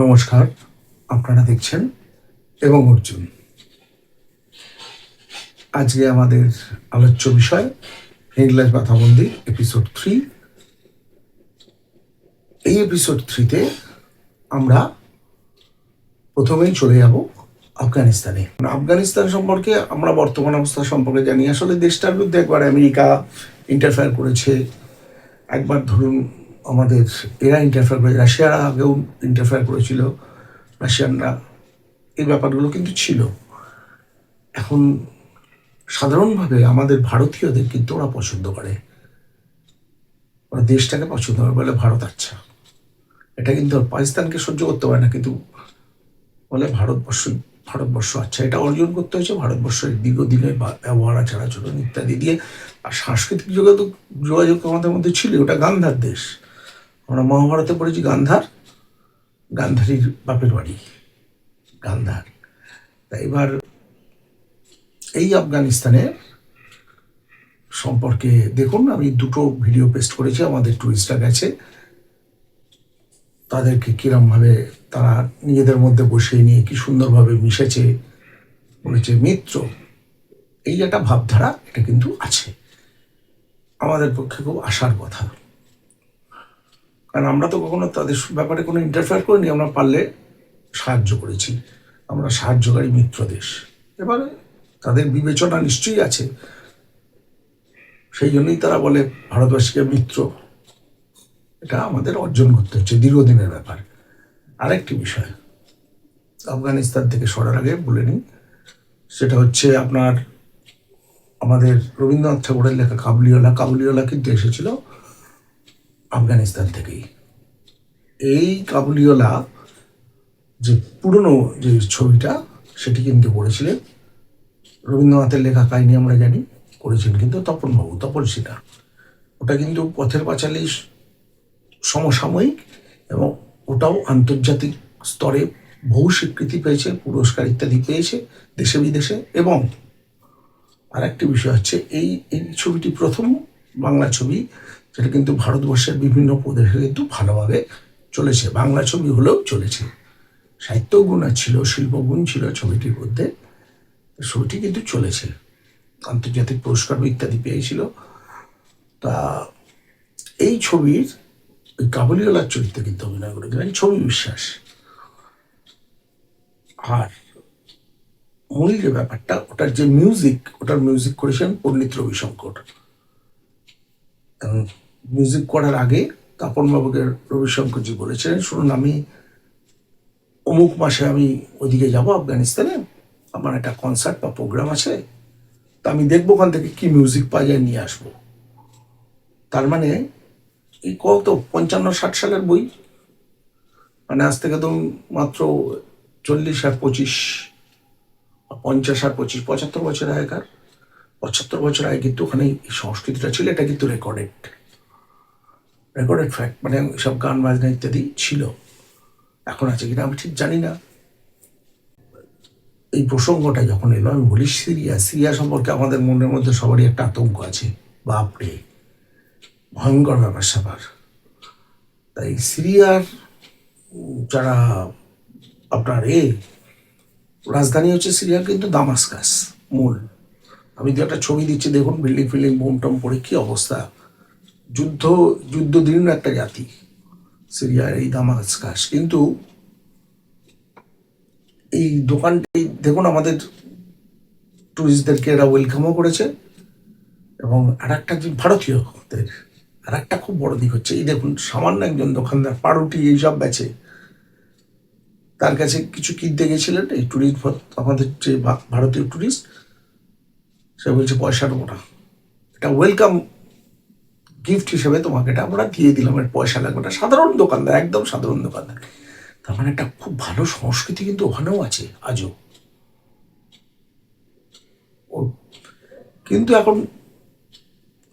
নমস্কার, আপনারা দেখছেন এবং অর্জুন। আজকে আমাদের আলোচ্য বিষয় হিংলাজ মাথাবন্দি এপিসোড থ্রি এই এপিসোড থ্রিতে আমরা প্রথমেই চলে যাব আফগানিস্তানে। আফগানিস্তান সম্পর্কে আমরা বর্তমান অবস্থা সম্পর্কে জানি। আসলে দেশটার বিরুদ্ধে একবার আমেরিকা ইন্টারফেয়ার করেছে। একবার ধরুন আমাদের, এরা ইন্টারফেয়ার করে, রাশিয়ারা আগেও ইন্টারফেয়ার করেছিল, রাশিয়ানরা, এই ব্যাপারগুলো কিন্তু ছিল। এখন সাধারণভাবে আমাদের ভারতীয়দের কিন্তু ওরা পছন্দ করে। ওরা দেশটাকে পছন্দ করে বলে ভারত আচ্ছা। এটা কিন্তু পাকিস্তানকে সহ্য করতে পারে না, কিন্তু বলে ভারতবর্ষ ভারতবর্ষ আচ্ছা। এটা অর্জন করতে হয়েছে ভারতবর্ষের দীর্ঘদিনের বা- ব্যবহার আচার আচরণ ইত্যাদি দিয়ে। আর সাংস্কৃতিক যোগাযোগ যোগাযোগ আমাদের মধ্যে ছিল, ওটা গান্ধার দেশ। আমরা মহাভারতে পড়েছি গান্ধার, গান্ধারীর বাপের বাড়ি, গান্ধার। তা এবার এই আফগানিস্তানের সম্পর্কে দেখুন, আমি দুটো ভিডিও পেস্ট করেছি, আমাদের টুরিস্টরা গেছে। তাদেরকে কিরমভাবে তারা নিজেদের মধ্যে বসিয়ে নিয়ে কি সুন্দরভাবে মিশেছে বলেছে মিত্র, এই একটা ভাবধারা, এটা কিন্তু আছে। আমাদের পক্ষে খুব আশার কথা। কারণ আমরা তো কখনো তাদের ব্যাপারে কোনো ইন্টারফেয়ার করিনি, আমরা পারলে সাহায্য করেছি। আমরা সাহায্যকারী মিত্র দেশ। এবারে তাদের বিবেচনা নিশ্চয়ই আছে। সেই জন্যই তারা বলে ভারতবাসীকে মিত্র। এটা আমাদের অর্জন করতে হচ্ছে, দীর্ঘদিনের ব্যাপার। আরেকটি বিষয়, আফগানিস্তান থেকে সরার আগে বলে নিই, সেটা হচ্ছে আপনার আমাদের রবীন্দ্রনাথ ঠাকুরের লেখা কাবুলিওয়ালা। কাবুলিওয়ালা কিন্তু এসেছিল। আফগানিস্তান থেকেই। এই কাবুলিওয়ালা যে পুরনো যে ছবিটা, সেটি কিন্তু করেছিলেন। রবীন্দ্রনাথের লেখা কাহিনী আমরা জানি, করেছেন কিন্তু তপনবাবু তপন সিনহা ওটা কিন্তু পথের পাঁচালী সমসাময়িক এবং ওটাও আন্তর্জাতিক স্তরে বহু স্বীকৃতি পেয়েছে, পুরস্কার ইত্যাদি পেয়েছে দেশে বিদেশে। এবং আরেকটি বিষয় হচ্ছে, এই এই ছবিটি প্রথম বাংলা ছবি যেটা কিন্তু ভারতবর্ষের বিভিন্ন প্রদেশে কিন্তু ভালোভাবে চলেছে। বাংলা ছবি হলেও চলেছে। সাহিত্য গুণ ছিল শিল্পগুণ ছিল ছবিটির মধ্যে। ছবিটি কিন্তু চলেছে। আন্তর্জাতিক পুরস্কার ইত্যাদি পেয়েছিল। তা এই ছবির ওই কাবুলিওয়ালার চরিত্রে কিন্তু অভিনয় করেছিলেন ছবি বিশ্বাস। আর মূল যে ব্যাপারটা, ওটার যে মিউজিক ওটার মিউজিক করেছেন পণ্ডিত রবিশঙ্কর। মিউজিক করার আগে তাপন বাবুকে রবিশঙ্করজি বলেছিলেন, শুনুন, আমি অমুক মাসে আমি ওইদিকে যাব আফগানিস্তানে, আমার একটা কনসার্ট বা প্রোগ্রাম আছে, তা আমি দেখব ওখান থেকে কি মিউজিক পাওয়া যায়, নিয়ে আসব। তার মানে এই কত, পঞ্চান্ন, ষাট সালের বই? মানে আজ থেকে তো মাত্র চল্লিশ আর পঁচিশ, পঞ্চাশ আর পঁচিশ, পঁচাত্তর বছর আগেকার। পঁচাত্তর বছর আগে কিন্তু ওখানে এই সংস্কৃতিটা ছিল, এটা কিন্তু রেকর্ডেড রেকর্ডেড ফ্যাক্ট মানে সব গান বাজনা ইত্যাদি ছিল। এখন আছে কিনা আমি ঠিক জানি না। এই প্রসঙ্গটা যখন এলো, আমি বলি, সিরিয়া সিরিয়া সম্পর্কে আমাদের মনের মধ্যে সবারই একটা আতঙ্ক আছে। বাপরে ভয়ঙ্কর ব্যাপার স্যাপার। তাই সিরিয়ার যারা আপনার এ, রাজধানী হচ্ছে সিরিয়ার কিন্তু দামাস্কাস, মূল। আমি তো একটা ছবি দিচ্ছি, দেখুন বিল্ডিং ফিল্ডিং বোম টম পড়ে কি অবস্থা। যুদ্ধ যুদ্ধদীর্ণ একটা জাতি, সিরিয়ার এই দামাস্কাস কিন্তু এই দোকানটি, দেখুন, আমাদের ট্যুরিস্টদেরকে এরা ওয়েলকামও করেছে, এবং আর একটা ভারতীয়দের আর একটা খুব বড় দিক হচ্ছে, এই দেখুন, সামান্য একজন দোকানদার, পাউরুটি এইসব বেচে। তার কাছে কিছু কিনতে গেছিলেন, এই টুরিস্ট আমাদের যে ভারতীয় টুরিস্ট সে বলছে, পয়সা নেব না। এটা ওয়েলকাম গিফট হিসেবে তোমাকে এটা আমরা দিয়ে দিলাম এর পয়সা লাগবে না। সাধারণ দোকানদার, একদম সাধারণ দোকানদার। তার মানে একটা খুব ভালো সংস্কৃতি কিন্তু ওখানেও আছে আজও। ও- কিন্তু এখন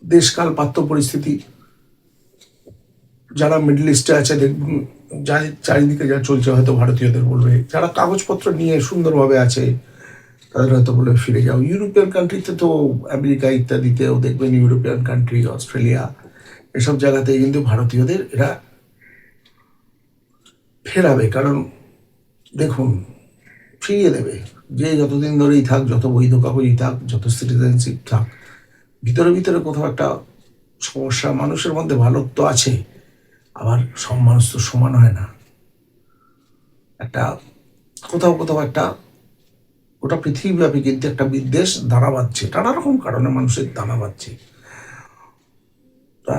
দেশকাল, পাত্র পরিস্থিতি, যারা মিডল ইস্টে আছে দেখুন যা চারিদিকে যা চলছে, হয়তো ভারতীয়দের বলবে, যারা কাগজপত্র নিয়ে সুন্দরভাবে আছে তাদের হয়তো বলে ফিরে যাও। ইউরোপিয়ান কান্ট্রিতে তো আমেরিকা ইত্যাদিতেও দেখবেন ইউরোপিয়ান কান্ট্রি অস্ট্রেলিয়া, এসব জায়গাতে কিন্তু ভারতীয়দের এরা ফেরাবে। কারণ দেখুন, ফিরিয়ে দেবে। যে যতদিন ধরেই থাক, যত বৈধ কাগজই থাক, যত সিটিজেনশিপ থাক, ভিতরে ভিতরে কোথাও একটা সমস্যা, মানুষের মধ্যে ভালো তো আছে, আবার সব মানুষ তো সমান হয় না। একটা কোথাও কোথাও একটা গোটা পৃথিবীব্যাপী কিন্তু একটা বিদ্বেষ দাঁড়া বাঁধছে, নানা রকম কারণে মানুষের দানা বাঁধছে। তা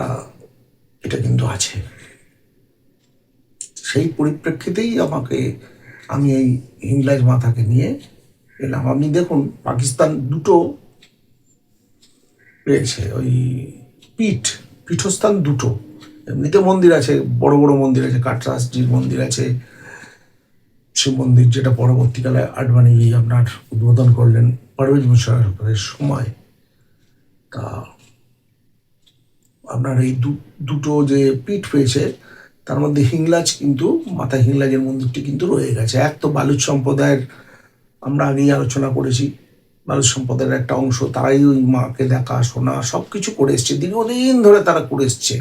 এটা কিন্তু আছে। সেই পরিপ্রেক্ষিতেই আমাকে, আমি এই হিংলাজ মাথাকে নিয়ে এলাম। আপনি দেখুন, পাকিস্তান দুটো পেয়েছে, ওই পীঠ, পীঠস্থান দুটো। এমনিতে মন্দির আছে, বড় বড় মন্দির আছে কাটরাসজির মন্দির আছে শিব মন্দির যেটা পরবর্তীকালে আডবাণী আপনার উদ্বোধন করলেন পারভেজ মুশারফের সময়। তা আপনার এই দুটো যে পিঠ পেয়েছে, তার মধ্যে হিংলাজ কিন্তু মাথা হিংলাজের মন্দিরটি কিন্তু রয়ে গেছে। এক তো বালুচ সম্প্রদায়ের আমরা আগেই আলোচনা করেছি, বালুচ সম্প্রদায়ের একটা অংশ, তারাই ওই মাকে দেখা, শোনা সব কিছু করে এসছে। দীর্ঘদিন ধরে তারা করে এসছে।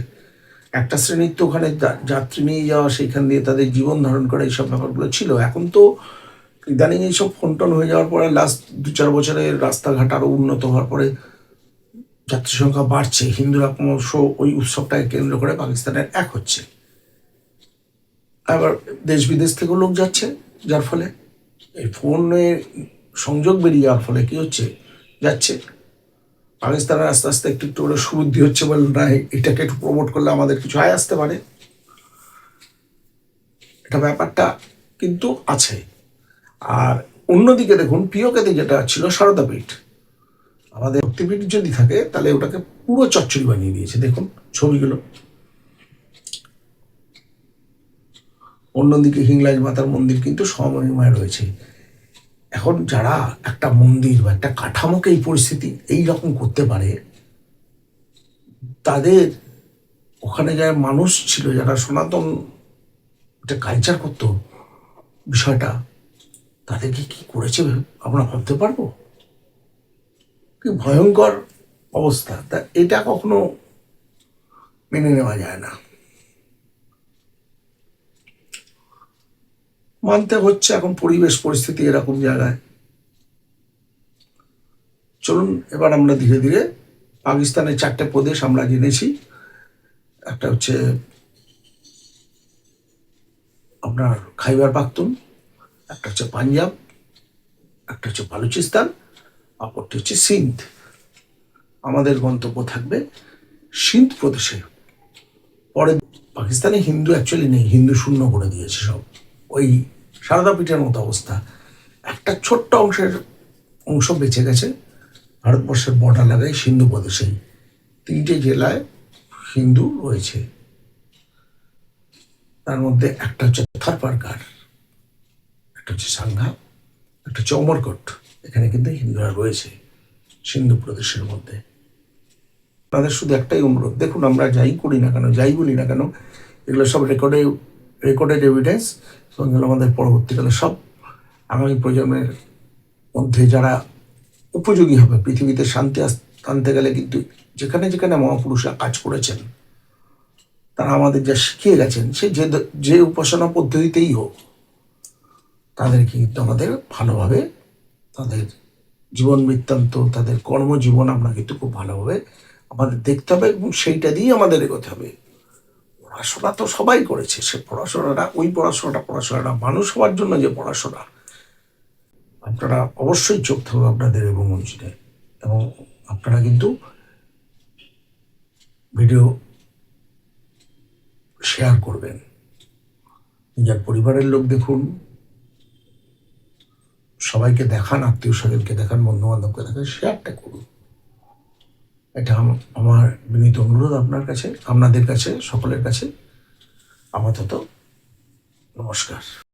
একটা শ্রেণির তো ওখানে যাত্রী নিয়ে যাওয়া, সেইখান দিয়ে তাদের জীবন ধারণ করা, এইসব ব্যাপারগুলো ছিল। এখন তো ইদানিং এইসব ফোনটন হয়ে যাওয়ার পরে লাস্ট দু চার বছরের রাস্তাঘাট আরও উন্নত হওয়ার পরে যাত্রী সংখ্যা বাড়ছে। হিন্দুরা ক্রমশ ওই উৎসবটাকে কেন্দ্র করে পাকিস্তানের এক হচ্ছে। আবার দেশ বিদেশ থেকেও লোক যাচ্ছে, যার ফলে এই ফোনের সংযোগ বেরিয়ে যাওয়ার ফলে কি হচ্ছে? যাচ্ছে। পাকিস্তানের আস্তে আস্তে একটু একটু করে সুবুদ্ধি হচ্ছে বলে না, এটাকে একটু প্রমোট করলে আমাদের কিছু আয় আসতে পারে। এটা ব্যাপারটা কিন্তু আছে। আর অন্যদিকে দেখুন প্রিয়কেতে যেটা ছিল সারদাপীঠ আমাদের শক্তিপীঠ যদি থাকে, তাহলে ওটাকে পুরো চচ্চড়ি বানিয়ে দিয়েছে। দেখুন, ছবিগুলো। অন্যদিকে হিংলাজ মাতার মন্দির কিন্তু সমমহিমায় রয়েছে। এখন যারা একটা মন্দির বা একটা কাঠামোকে এই পরিস্থিতি এই রকম করতে পারে, তাদের ওখানে যারা মানুষ ছিল, যারা সনাতন একটা কালচার করতো বিষয়টা, তাদেরকে কি করেছে আমরা ভাবতে পারব? কি ভয়ঙ্কর অবস্থা। তা এটা কখনো মেনে নেওয়া যায় না। মানতে হচ্ছে এখন পরিবেশ, পরিস্থিতি এরকম জায়গায়। চলুন, এবার আমরা ধীরে ধীরে পাকিস্তানের চারটে প্রদেশ আমরা জেনেছি। একটা হচ্ছে আপনার খাইবার পাখতুন, একটা হচ্ছে পাঞ্জাব, একটা হচ্ছে বালুচিস্তান, অপরটি হচ্ছে সিন্ধ। আমাদের গন্তব্য থাকবে সিন্ধ প্রদেশে। পরে পাকিস্তানে হিন্দু অ্যাকচুয়ালি নেই, হিন্দু শূন্য করে দিয়েছে সব। ওই সারদাপীঠের মতো অবস্থা। একটা ছোট্ট অংশের অংশ বেঁচে গেছে। ভারতবর্ষের বর্ডার লাগায় সিন্ধু প্রদেশেই। তিনটে জেলায় হিন্দু রয়েছে। তার মধ্যে একটা হচ্ছে থারপারকার একটা হচ্ছে সাংঘা একটা হচ্ছে অমরকোট। এখানে কিন্তু হিন্দুরা রয়েছে সিন্ধু প্রদেশের মধ্যে। তাদের শুধু একটাই অনুরোধ, দেখুন আমরা যাই করি না কেন, যাই বলি না কেন, এগুলো সব রেকর্ডে রেকর্ডেড এভিডেন্স এবং আমাদের পরবর্তীকালে সব আগামী প্রজন্মের মধ্যে যারা উপযোগী হবে, পৃথিবীতে শান্তি আনতে গেলে কিন্তু যেখানে যেখানে মহাপুরুষরা কাজ করেছেন, তারা আমাদের যা শিখিয়ে গেছেন, সে যে যে উপাসনা পদ্ধতিতেই হোক, তাদেরকে কিন্তু আমাদের ভালোভাবে তাদের জীবন বৃত্তান্ত, তাদের কর্মজীবন আমরা কিন্তু খুব ভালোভাবে আমাদের দেখতে হবে এবং সেইটা দিয়েই আমাদের এগোতে হবে। পড়াশোনা তো সবাই করেছে, সে পড়াশোনাটা, ওই পড়াশোনাটা পড়াশোনাটা, মানুষ হওয়ার জন্য যে পড়াশোনা, আপনারা অবশ্যই চোখ থাকবে আপনাদের এবং মঞ্চিনে এবং আপনারা কিন্তু ভিডিও শেয়ার করবেন। নিজের পরিবারের লোক দেখুন, সবাইকে দেখান, আত্মীয় স্বজনকে দেখান বন্ধু বান্ধবকে দেখান, শেয়ারটা করুন। এটা আম- আমার বিনীত অনুরোধ আপনার কাছে আপনাদের কাছে সকলের কাছে। আপাতত নমস্কার।